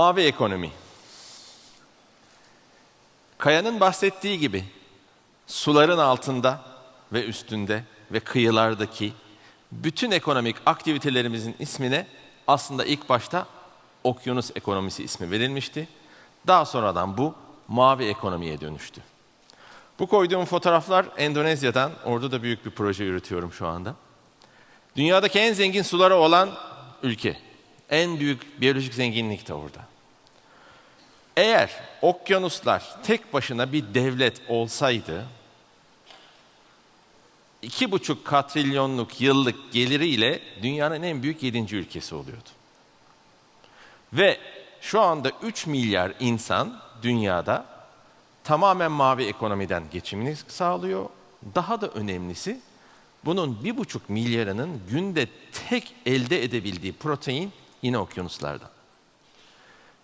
Mavi ekonomi. Kaya'nın bahsettiği gibi suların altında ve üstünde ve kıyılardaki bütün ekonomik aktivitelerimizin ismine aslında ilk başta okyanus ekonomisi ismi verilmişti. Daha sonradan bu mavi ekonomiye dönüştü. Bu koyduğum fotoğraflar Endonezya'dan. Orada da büyük bir proje yürütüyorum şu anda. Dünyadaki en zengin suları olan ülke. En büyük biyolojik zenginlik de orada. Eğer okyanuslar tek başına bir devlet olsaydı, iki buçuk katrilyonluk yıllık geliriyle dünyanın en büyük yedinci ülkesi oluyordu. Ve şu anda 3 milyar insan dünyada tamamen mavi ekonomiden geçimini sağlıyor. Daha da önemlisi bunun bir buçuk milyarının günde tek elde edebildiği protein yine okyanuslardan.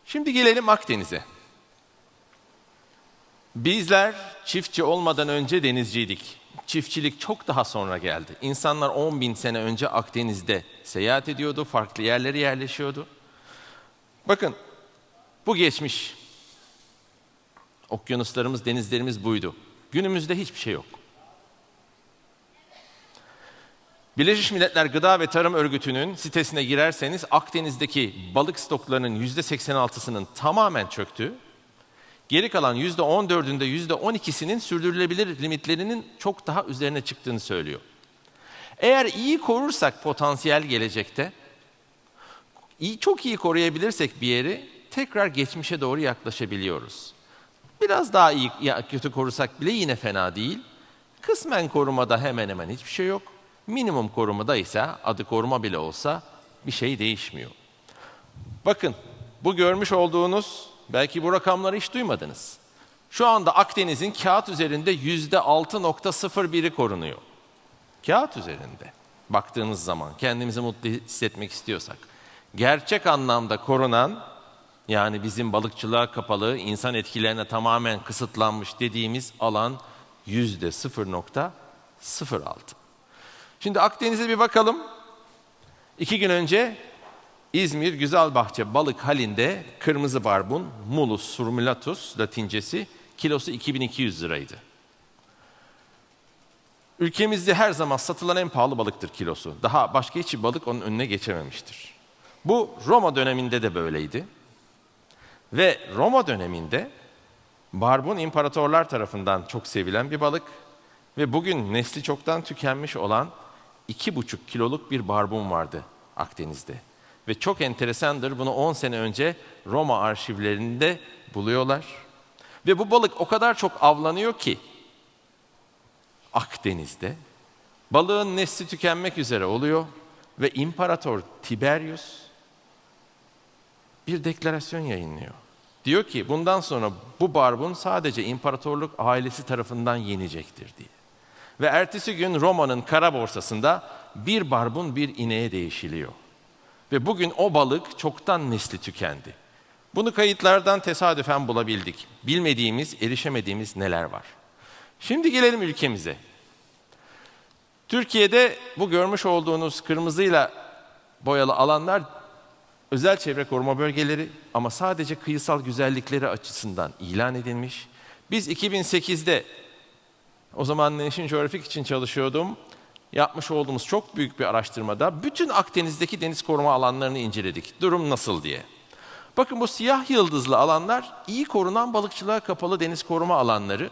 Şimdi gelelim Akdeniz'e. Bizler çiftçi olmadan önce denizciydik. Çiftçilik çok daha sonra geldi. İnsanlar 10 bin sene önce Akdeniz'de seyahat ediyordu, farklı yerlere yerleşiyordu. Bakın, bu geçmiş. Okyanuslarımız, denizlerimiz buydu. Günümüzde hiçbir şey yok. Birleşmiş Milletler Gıda ve Tarım Örgütü'nün sitesine girerseniz Akdeniz'deki balık stoklarının %86'sının tamamen çöktüğü, geri kalan %14'ünde %12'sinin sürdürülebilir limitlerinin çok daha üzerine çıktığını söylüyor. Eğer iyi korursak potansiyel gelecekte, iyi, çok iyi koruyabilirsek bir yeri tekrar geçmişe doğru yaklaşabiliyoruz. Biraz daha iyi kötü korursak bile yine fena değil. Kısmen korumada hemen hemen hiçbir şey yok. Minimum korumada ise adı koruma bile olsa bir şey değişmiyor. Bakın bu görmüş olduğunuz belki bu rakamları hiç duymadınız. Şu anda Akdeniz'in kağıt üzerinde yüzde 6.01'i korunuyor. Kağıt üzerinde baktığınız zaman kendimizi mutlu hissetmek istiyorsak. Gerçek anlamda korunan yani bizim balıkçılığa kapalı, insan etkilerine tamamen kısıtlanmış dediğimiz alan yüzde 0.06. Şimdi Akdeniz'e bir bakalım. İki gün önce İzmir Güzelbahçe balık halinde kırmızı barbun Mulus surmulatus latincesi kilosu 2200 liraydı. Ülkemizde her zaman satılan en pahalı balıktır kilosu. Daha başka hiçbir balık onun önüne geçememiştir. Bu Roma döneminde de böyleydi. Ve Roma döneminde barbun imparatorlar tarafından çok sevilen bir balık ve bugün nesli çoktan tükenmiş olan iki buçuk kiloluk bir barbun vardı Akdeniz'de. Ve çok enteresandır bunu 10 sene önce Roma arşivlerinde buluyorlar. Ve bu balık o kadar çok avlanıyor ki Akdeniz'de balığın nesli tükenmek üzere oluyor ve İmparator Tiberius bir deklarasyon yayınlıyor. Diyor ki bundan sonra bu barbun sadece imparatorluk ailesi tarafından yenecektir diye. Ve ertesi gün Roma'nın kara borsasında bir barbun bir ineğe değişiliyor. Ve bugün o balık çoktan nesli tükendi. Bunu kayıtlardan tesadüfen bulabildik. Bilmediğimiz, erişemediğimiz neler var. Şimdi gelelim ülkemize. Türkiye'de bu görmüş olduğunuz kırmızıyla boyalı alanlar özel çevre koruma bölgeleri ama sadece kıyısal güzellikleri açısından ilan edilmiş. Biz 2008'de o zaman National Geographic için çalışıyordum. Yapmış olduğumuz çok büyük bir araştırmada bütün Akdeniz'deki deniz koruma alanlarını inceledik. Durum nasıl diye. Bakın bu siyah yıldızlı alanlar iyi korunan balıkçılığa kapalı deniz koruma alanları.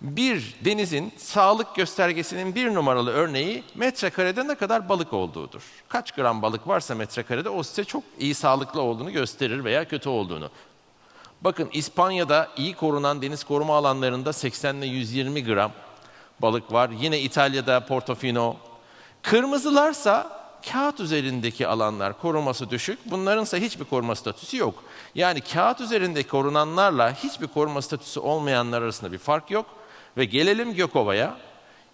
Bir denizin sağlık göstergesinin bir numaralı örneği metrekarede ne kadar balık olduğudur. Kaç gram balık varsa metrekarede o size çok iyi sağlıklı olduğunu gösterir veya kötü olduğunu. Bakın İspanya'da iyi korunan deniz koruma alanlarında 80 ile 120 gram balık var. Yine İtalya'da Portofino. Kırmızılarsa kağıt üzerindeki alanlar koruması düşük. Bunlarınsa hiçbir koruma statüsü yok. Yani kağıt üzerindeki korunanlarla hiçbir koruma statüsü olmayanlar arasında bir fark yok. Ve gelelim Gökova'ya.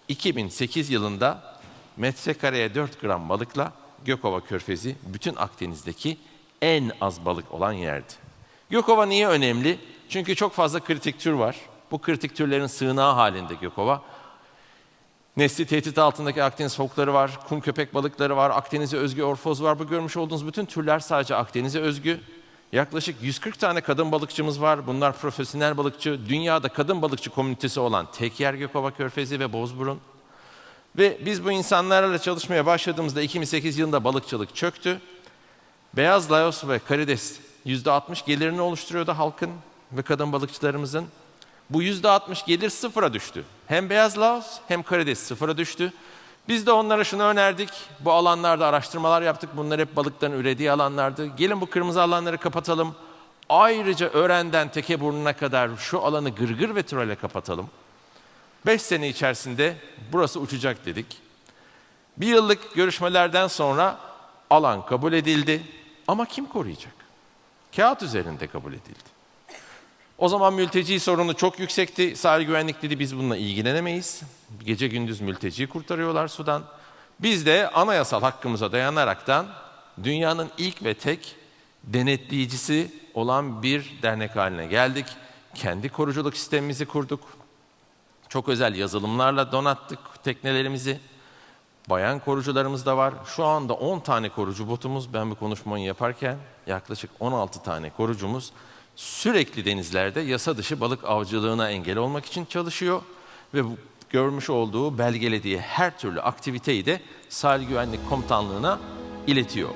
2008 yılında metrekareye 4 gram balıkla Gökova Körfezi bütün Akdeniz'deki en az balık olan yerdi. Gökova niye önemli? Çünkü çok fazla kritik tür var. Bu kritik türlerin sığınağı halinde Gökova. Nesli tehdit altındaki Akdeniz fokları var, kum köpek balıkları var, Akdeniz'e özgü orfoz var. Bu görmüş olduğunuz bütün türler sadece Akdeniz'e özgü. Yaklaşık 140 tane kadın balıkçımız var. Bunlar profesyonel balıkçı. Dünyada kadın balıkçı komünitesi olan tek yer Gökova Körfezi ve Bozburun. Ve biz bu insanlarla çalışmaya başladığımızda 2008 yılında balıkçılık çöktü. Beyaz Laos ve karides %60 gelirini oluşturuyordu halkın ve kadın balıkçılarımızın. Bu %60 gelir sıfıra düştü. Hem beyaz Laos hem karides sıfıra düştü. Biz de onlara şunu önerdik. Bu alanlarda araştırmalar yaptık. Bunlar hep balıkların ürediği alanlardı. Gelin bu kırmızı alanları kapatalım. Ayrıca Ören'den Tekeburnuna kadar şu alanı gırgır ve trole kapatalım. Beş sene içerisinde burası uçacak dedik. Bir yıllık görüşmelerden sonra alan kabul edildi. Ama kim koruyacak? Kağıt üzerinde kabul edildi. O zaman mülteci sorunu çok yüksekti. Sahil güvenlik dedi biz bununla ilgilenemeyiz. Gece gündüz mülteci kurtarıyorlar sudan. Biz de anayasal hakkımıza dayanaraktan dünyanın ilk ve tek denetleyicisi olan bir dernek haline geldik. Kendi koruculuk sistemimizi kurduk. Çok özel yazılımlarla donattık teknelerimizi. Bayan korucularımız da var. Şu anda 10 tane korucu botumuz. Ben bu konuşmayı yaparken yaklaşık 16 tane korucumuz sürekli denizlerde yasa dışı balık avcılığına engel olmak için çalışıyor ve bu görmüş olduğu, belgelediği her türlü aktiviteyi de sahil güvenlik komutanlığına iletiyor.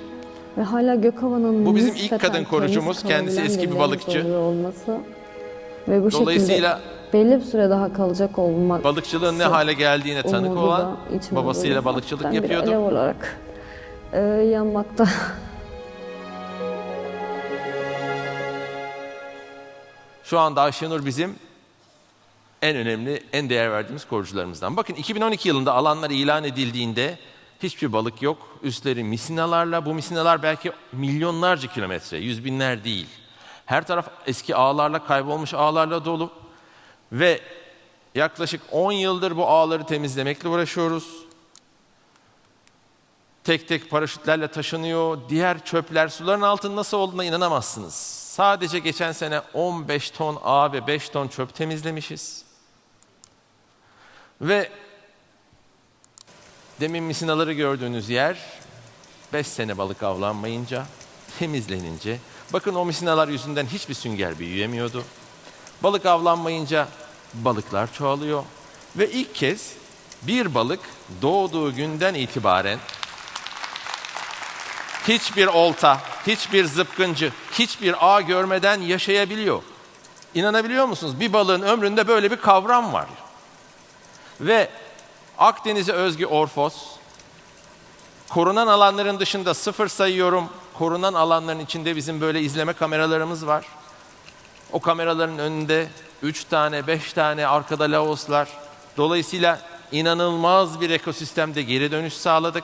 Ve hala Gökova'nın Bu bizim ilk kadın korucumuz. Kendisi eski bir balıkçı. olması ve bu Dolayısıyla belli bir süre daha kalacak olmak. balıkçılığın ne hale geldiğine tanık olan babasıyla balıkçılık bir yapıyordu. alev olarak e, yanmakta. Şu anda Ayşenur bizim en önemli, en değer verdiğimiz korucularımızdan. Bakın 2012 yılında alanlar ilan edildiğinde hiçbir balık yok. Üstleri misinalarla, bu misinalar belki milyonlarca kilometre, yüz binler değil. Her taraf eski ağlarla, kaybolmuş ağlarla dolu. Ve yaklaşık 10 yıldır bu ağları temizlemekle uğraşıyoruz. Tek tek paraşütlerle taşınıyor. Diğer çöpler suların altında nasıl olduğuna inanamazsınız. Sadece geçen sene 15 ton ağ ve 5 ton çöp temizlemişiz. Ve demin misinaları gördüğünüz yer 5 sene balık avlanmayınca, temizlenince, bakın o misinalar yüzünden hiçbir sünger büyüyemiyordu. Balık avlanmayınca balıklar çoğalıyor. Ve ilk kez bir balık doğduğu günden itibaren hiçbir olta, hiçbir zıpkıncı, hiçbir ağ görmeden yaşayabiliyor. İnanabiliyor musunuz? Bir balığın ömründe böyle bir kavram var. Ve Akdeniz'e özgü orfos, korunan alanların dışında sıfır sayıyorum. Korunan alanların içinde bizim böyle izleme kameralarımız var. O kameraların önünde üç tane, beş tane arkada lavoslar. Dolayısıyla inanılmaz bir ekosistemde geri dönüş sağladık.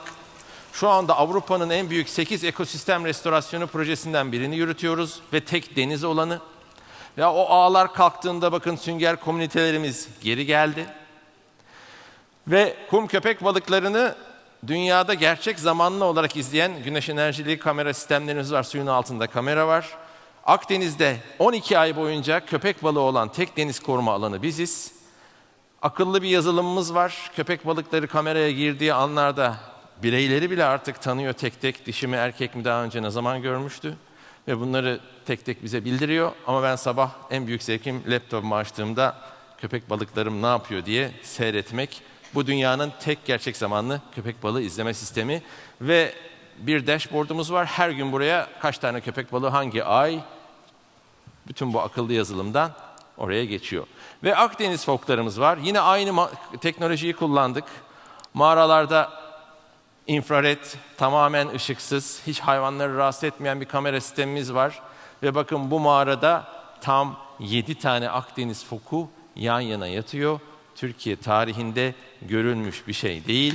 Şu anda Avrupa'nın en büyük 8 ekosistem restorasyonu projesinden birini yürütüyoruz ve tek deniz olanı. Ya o ağlar kalktığında bakın sünger komünitelerimiz geri geldi. Ve kum köpek balıklarını dünyada gerçek zamanlı olarak izleyen güneş enerjili kamera sistemlerimiz var. Suyun altında kamera var. Akdeniz'de 12 ay boyunca köpek balığı olan tek deniz koruma alanı biziz. Akıllı bir yazılımımız var. Köpek balıkları kameraya girdiği anlarda bireyleri bile artık tanıyor tek tek dişi mi erkek mi daha önce ne zaman görmüştü. Ve bunları tek tek bize bildiriyor. Ama ben sabah en büyük zevkim laptopumu açtığımda köpek balıklarım ne yapıyor diye seyretmek. Bu dünyanın tek gerçek zamanlı köpek balığı izleme sistemi. Ve bir dashboardumuz var. Her gün buraya kaç tane köpek balığı hangi ay bütün bu akıllı yazılımdan oraya geçiyor. Ve Akdeniz foklarımız var. Yine aynı teknolojiyi kullandık. Mağaralarda infrared, tamamen ışıksız, hiç hayvanları rahatsız etmeyen bir kamera sistemimiz var. Ve bakın bu mağarada tam 7 tane Akdeniz foku yan yana yatıyor. Türkiye tarihinde görülmüş bir şey değil.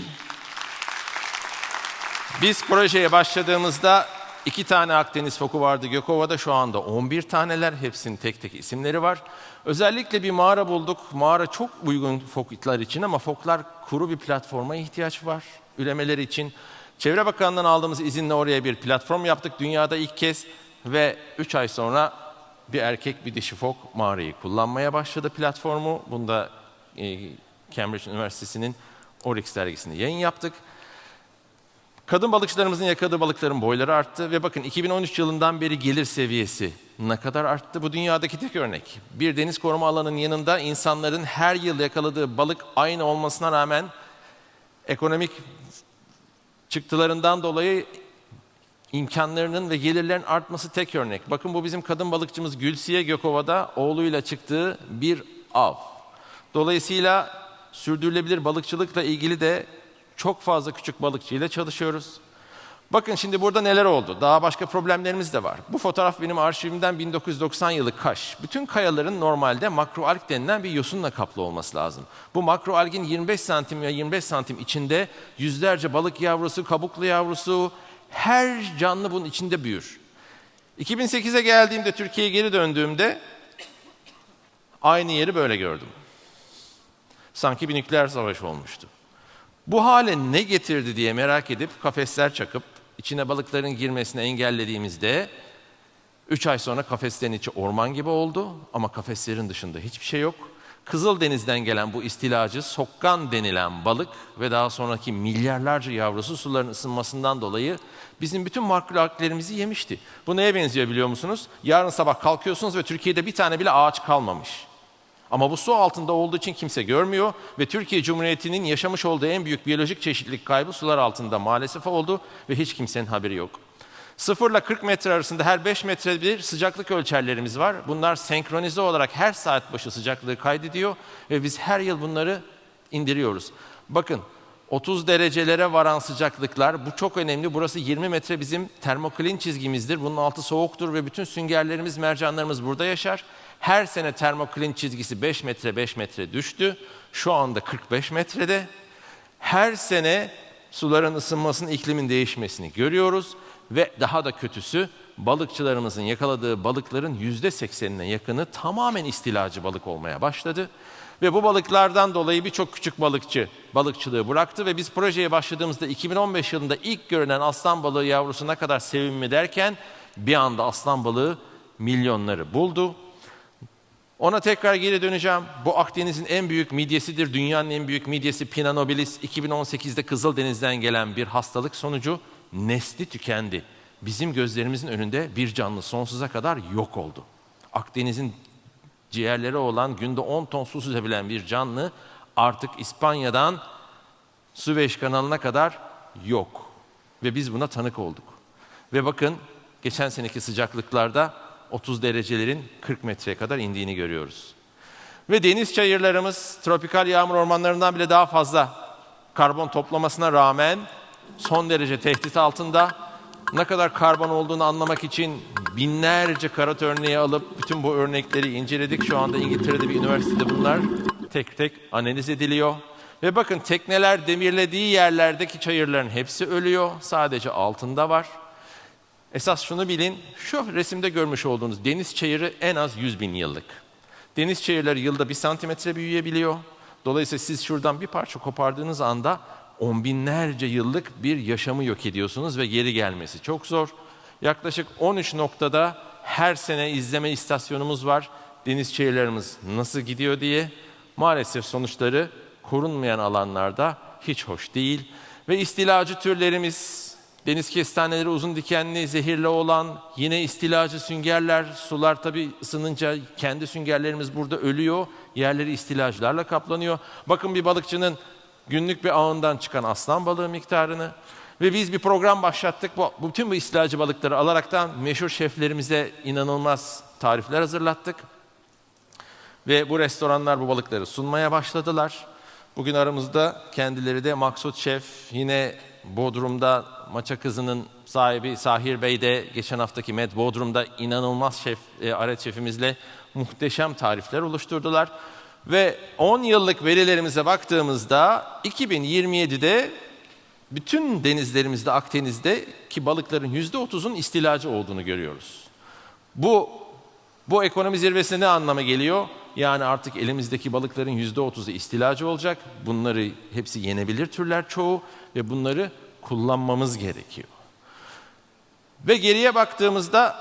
Biz projeye başladığımızda iki tane Akdeniz foku vardı Gökova'da. Şu anda 11 taneler. Hepsinin tek tek isimleri var. Özellikle bir mağara bulduk. Mağara çok uygun foklar için ama foklar kuru bir platforma ihtiyaç var üremeleri için. Çevre Bakanlığı'ndan aldığımız izinle oraya bir platform yaptık. Dünyada ilk kez ve 3 ay sonra bir erkek bir dişi fok mağarayı kullanmaya başladı platformu. Bunda e, Cambridge Üniversitesi'nin Oryx dergisinde yayın yaptık. Kadın balıkçılarımızın yakaladığı balıkların boyları arttı ve bakın 2013 yılından beri gelir seviyesi ne kadar arttı? Bu dünyadaki tek örnek. Bir deniz koruma alanının yanında insanların her yıl yakaladığı balık aynı olmasına rağmen ekonomik çıktılarından dolayı imkanlarının ve gelirlerin artması tek örnek. Bakın bu bizim kadın balıkçımız Gülsiye Gökova'da oğluyla çıktığı bir av. Dolayısıyla sürdürülebilir balıkçılıkla ilgili de çok fazla küçük balıkçıyla çalışıyoruz. Bakın şimdi burada neler oldu? Daha başka problemlerimiz de var. Bu fotoğraf benim arşivimden 1990 yılı Kaş. Bütün kayaların normalde makroalg denilen bir yosunla kaplı olması lazım. Bu makroalgin 25 santim ya 25 santim içinde yüzlerce balık yavrusu, kabuklu yavrusu, her canlı bunun içinde büyür. 2008'e geldiğimde Türkiye'ye geri döndüğümde aynı yeri böyle gördüm. Sanki bir nükleer savaş olmuştu. Bu hale ne getirdi diye merak edip kafesler çakıp içine balıkların girmesini engellediğimizde 3 ay sonra kafeslerin içi orman gibi oldu ama kafeslerin dışında hiçbir şey yok. Kızıldeniz'den gelen bu istilacı sokkan denilen balık ve daha sonraki milyarlarca yavrusu suların ısınmasından dolayı bizim bütün makroalglerimizi yemişti. Bu neye benziyor biliyor musunuz? Yarın sabah kalkıyorsunuz ve Türkiye'de bir tane bile ağaç kalmamış. Ama bu su altında olduğu için kimse görmüyor ve Türkiye Cumhuriyeti'nin yaşamış olduğu en büyük biyolojik çeşitlilik kaybı sular altında maalesef oldu ve hiç kimsenin haberi yok. Sıfırla 40 metre arasında her 5 metre bir sıcaklık ölçerlerimiz var. Bunlar senkronize olarak her saat başı sıcaklığı kaydediyor ve biz her yıl bunları indiriyoruz. Bakın 30 derecelere varan sıcaklıklar bu çok önemli. Burası 20 metre bizim termoklin çizgimizdir. Bunun altı soğuktur ve bütün süngerlerimiz, mercanlarımız burada yaşar. Her sene termoklin çizgisi 5 metre 5 metre düştü. Şu anda 45 metrede. Her sene suların ısınmasının, iklimin değişmesini görüyoruz. Ve daha da kötüsü balıkçılarımızın yakaladığı balıkların yüzde seksenine yakını tamamen istilacı balık olmaya başladı. Ve bu balıklardan dolayı birçok küçük balıkçı balıkçılığı bıraktı ve biz projeye başladığımızda 2015 yılında ilk görünen aslan balığı yavrusuna kadar sevimli derken bir anda aslan balığı milyonları buldu. Ona tekrar geri döneceğim. Bu Akdeniz'in en büyük midyesidir. Dünyanın en büyük midyesi Pinna nobilis. 2018'de Kızıldeniz'den gelen bir hastalık sonucu nesli tükendi. Bizim gözlerimizin önünde bir canlı sonsuza kadar yok oldu. Akdeniz'in ciğerleri olan günde 10 ton su süzebilen bir canlı artık İspanya'dan Süveyş kanalına kadar yok. Ve biz buna tanık olduk. Ve bakın geçen seneki sıcaklıklarda 30 derecelerin 40 metreye kadar indiğini görüyoruz. Ve deniz çayırlarımız tropikal yağmur ormanlarından bile daha fazla karbon toplamasına rağmen son derece tehdit altında. Ne kadar karbon olduğunu anlamak için binlerce karat örneği alıp bütün bu örnekleri inceledik. Şu anda İngiltere'de bir üniversitede bunlar tek tek analiz ediliyor. Ve bakın tekneler demirlediği yerlerdeki çayırların hepsi ölüyor. Sadece altında var. Esas şunu bilin, şu resimde görmüş olduğunuz deniz çayırı en az 100 bin yıllık. Deniz çayırları yılda bir santimetre büyüyebiliyor. Dolayısıyla siz şuradan bir parça kopardığınız anda on binlerce yıllık bir yaşamı yok ediyorsunuz ve geri gelmesi çok zor. Yaklaşık 13 noktada her sene izleme istasyonumuz var. Deniz çayırlarımız nasıl gidiyor diye. Maalesef sonuçları korunmayan alanlarda hiç hoş değil. Ve istilacı türlerimiz Deniz kestaneleri uzun dikenli, zehirli olan, yine istilacı süngerler, sular tabii ısınınca kendi süngerlerimiz burada ölüyor, yerleri istilacılarla kaplanıyor. Bakın bir balıkçının günlük bir ağından çıkan aslan balığı miktarını ve biz bir program başlattık. Bu, bütün bu istilacı balıkları alaraktan meşhur şeflerimize inanılmaz tarifler hazırlattık. Ve bu restoranlar bu balıkları sunmaya başladılar. Bugün aramızda kendileri de Maksut Şef, yine Bodrum'da Maça Kızı'nın sahibi Sahir Bey de geçen haftaki Med Bodrum'da inanılmaz şef, e, aret şefimizle muhteşem tarifler oluşturdular. Ve 10 yıllık verilerimize baktığımızda 2027'de bütün denizlerimizde, Akdeniz'de ki balıkların %30'un istilacı olduğunu görüyoruz. Bu bu ekonomi zirvesine ne anlama geliyor? Yani artık elimizdeki balıkların yüzde otuzu istilacı olacak. Bunları hepsi yenebilir türler çoğu ve bunları kullanmamız gerekiyor. Ve geriye baktığımızda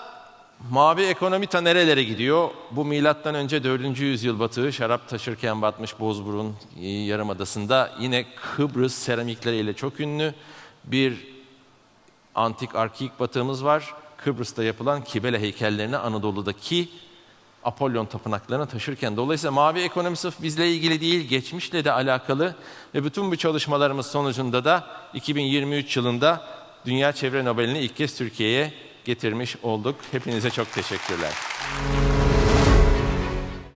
mavi ekonomi ta nerelere gidiyor? Bu milattan önce 4. yüzyıl batığı şarap taşırken batmış Bozburun Yarımadası'nda yine Kıbrıs seramikleriyle çok ünlü bir antik arkeik batığımız var. Kıbrıs'ta yapılan Kibele heykellerini Anadolu'daki Apollon tapınaklarına taşırken. Dolayısıyla mavi ekonomi sırf bizle ilgili değil, geçmişle de alakalı ve bütün bu çalışmalarımız sonucunda da 2023 yılında Dünya Çevre Nobel'ini ilk kez Türkiye'ye getirmiş olduk. Hepinize çok teşekkürler.